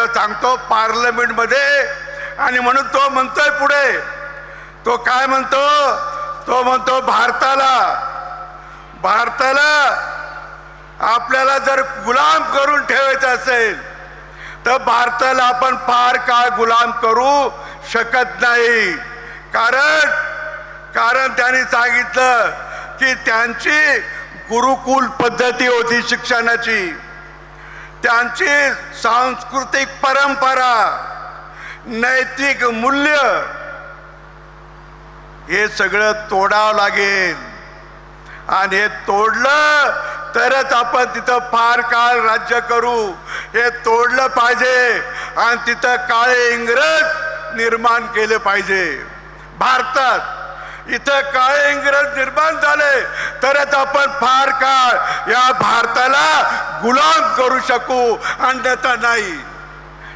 एवढं सांगतो पार्लमेंटमध्ये. आणि म्हणून तो म्हणतोय पुढे. तो काय म्हणतो? तो म्हणतो भारताला. भारताला आपल्याला जर गुलाम करून ठेवायचं असेल तर भारताला आपण फार काळ गुलाम करू शकत नाही. कारण कारण त्यांनी सांगितलं की त्यांची गुरुकुल पद्धती होती शिक्षणाची. त्यांची सांस्कृतिक परंपरा नैतिक मूल्य हे सगळं तोडावं लागेल. आणि हे तोडलं तरच आपण तिथं फार काळ राज्य करू. हे तोडलं पाहिजे आणि तिथं काळे इंग्रज निर्माण केले पाहिजे. भारतात इथं काळे इंग्रज निर्माण झाले तरच आपण फार काळ या भारताला गुलाम करू शकू अन्यथा नाही.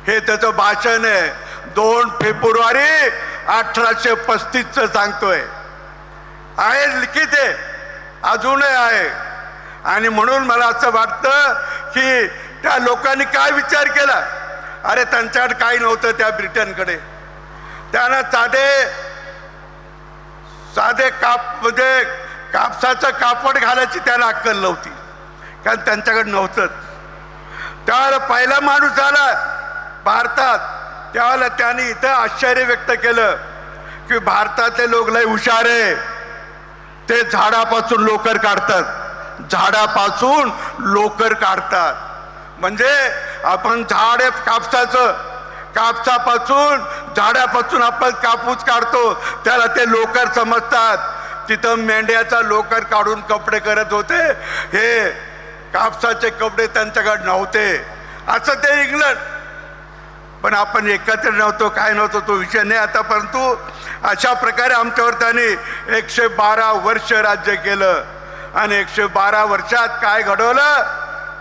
हे त्याचं भाषण आहे. दोन फेब्रुवारी अठराशे पस्तीसचं सांगतोय. आहे लिखित आहे. अजूनही आहे. आणि म्हणून मला असं वाटतं की त्या लोकांनी काय विचार केला? अरे त्यांच्याकडे काही नव्हतं त्या ब्रिटनकडे. त्यानं साधे साधे काप म्हणजे कापसाचं कापड घालायची त्याला अक्कल नव्हती. कारण त्यांच्याकडे नव्हतंच. त्यावेळेला पहिला माणूस आला भारतात. त्यावेळेला त्याने इथं आश्चर्य व्यक्त केलं की भारतातले लोक लय हुशार आहे. ते झाडापासून लोकर काढतात. झाडापासून लोकर काढतात. म्हणजे आपण झाड आहे कापसाचं कापसापासून झाडापासून आपण कापूस काढतो त्याला ते लोकर समजतात. तिथं मेंढ्याचा लोकर काढून कपडे करत होते. हे कापसाचे कपडे त्यांच्याकडे नव्हते. असं ते इंग्लंड. पण आपण एकत्र नव्हतो काय नव्हतो तो विषय नाही आता परंतु अशा प्रकारे आमच्यावर त्यांनी एकशे बारा वर्ष राज्य केलं. आणि एकशे बारा वर्षात काय घडवलं?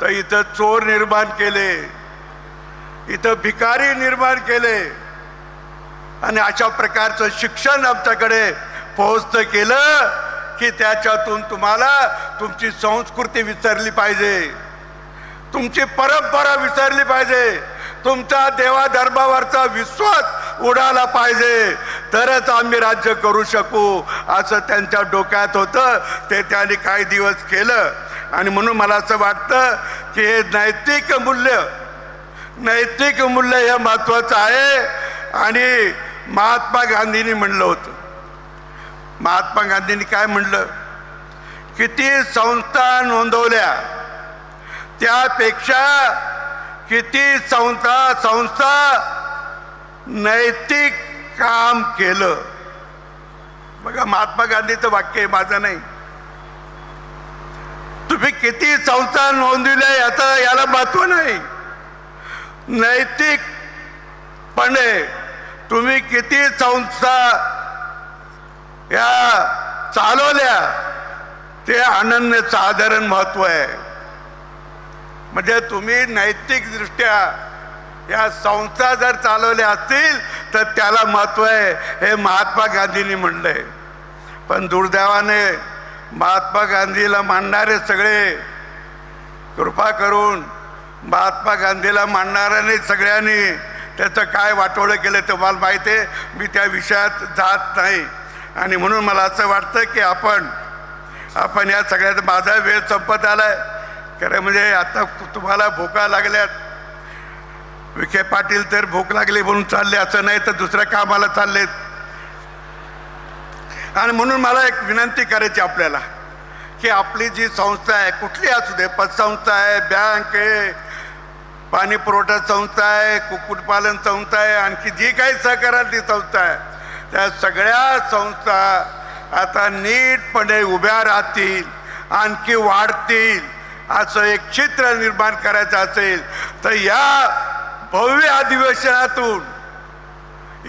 तर इथं चोर निर्माण केले. इथं भिकारी निर्माण केले. आणि अशा प्रकारचं शिक्षण आमच्याकडे पोहोचतं केलं की त्याच्यातून तुम्हाला तुमची संस्कृती विसरली पाहिजे. तुमची परंपरा विसरली पाहिजे. तुमचा देवा धर्मावरचा विश्वास उडाला पाहिजे. तरच आम्ही राज्य करू शकू असं त्यांच्या डोक्यात होतं. ते त्यांनी काही दिवस केलं. आणि म्हणून मला असं वाटतं की हे नैतिक मूल्य नैतिक मूल्य हे महत्वाचं आहे. आणि महात्मा गांधींनी म्हणलं होतं. महात्मा गांधींनी काय म्हणलं? किती संस्था नोंदवल्या. त्यापेक्षा किती संस्था संस्था नैतिक काम केलं. बघा महात्मा गांधीचं वाक्य आहे माझं नाही. तुम्ही किती संस्था नोंदविल्या याचं याला महत्त्व नाही. नैतिकपणे तुम्ही किती संस्था या चालवल्या ते अनन्य साधारण महत्त्व आहे. म्हणजे तुम्ही नैतिकदृष्ट्या या संस्था जर चालवल्या असतील तर त्याला महत्त्व आहे. हे महात्मा गांधींनी म्हणलंय. पण दुर्दैवाने महात्मा गांधीला मानणारे सगळे कृपा करून महात्मा गांधीला मानणाऱ्याने सगळ्यांनी त्याचं काय वाटोळं केलं ते मला माहिती आहे? मी त्या विषयात जात नाही. आणि म्हणून मला असं वाटतं की आपण आपण या सगळ्यात माझा वेळ संपत आलाय. खरं म्हणजे आता तुम्हाला भोका लागल्यात. विखे पाटील तर भूक लागली म्हणून चालले असं नाही तर दुसऱ्या कामाला चाललेत. आणि म्हणून मला एक विनंती करायची आपल्याला की आपली जी संस्था आहे कुठली असू दे पतसंस्था आहे बँक आहे पाणी पुरवठा संस्था आहे कुक्कुटपालन संस्था आहे आणखी जी काही सहकारातली संस्था आहे त्या सगळ्या संस्था आता नीटपणे उभ्या राहतील आणखी वाढतील असं एक चित्र निर्माण करायचं असेल तर या भव्य अधिवेशनातून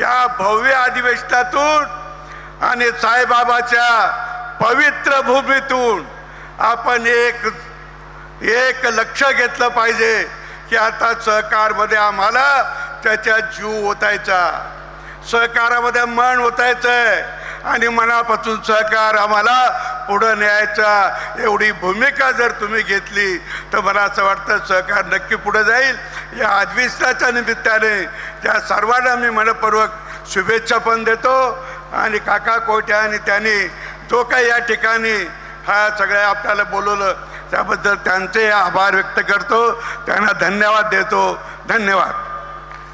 या भव्य अधिवेशनातून आणि साईबाबाच्या पवित्र भूमीतून आपण एक एक लक्ष घेतलं पाहिजे. की आता सहकारमध्ये आम्हाला त्याच्या जीव ओतायचा. सहकारामध्ये मन ओतायचं आणि मनापासून सहकार आम्हाला पुढं न्यायचा. एवढी भूमिका जर तुम्ही घेतली तर मला असं वाटतं सहकार नक्की पुढं जाईल. या अधिवेशनाच्या निमित्ताने त्या सर्वांना मी मनपूर्वक शुभेच्छा पण देतो. आणि काका कोट्या आणि त्यांनी जो काही या ठिकाणी हा सगळ्या आपल्याला बोलवलं त्याबद्दल त्यांचे आभार व्यक्त करतो. त्यांना धन्यवाद देतो. धन्यवाद.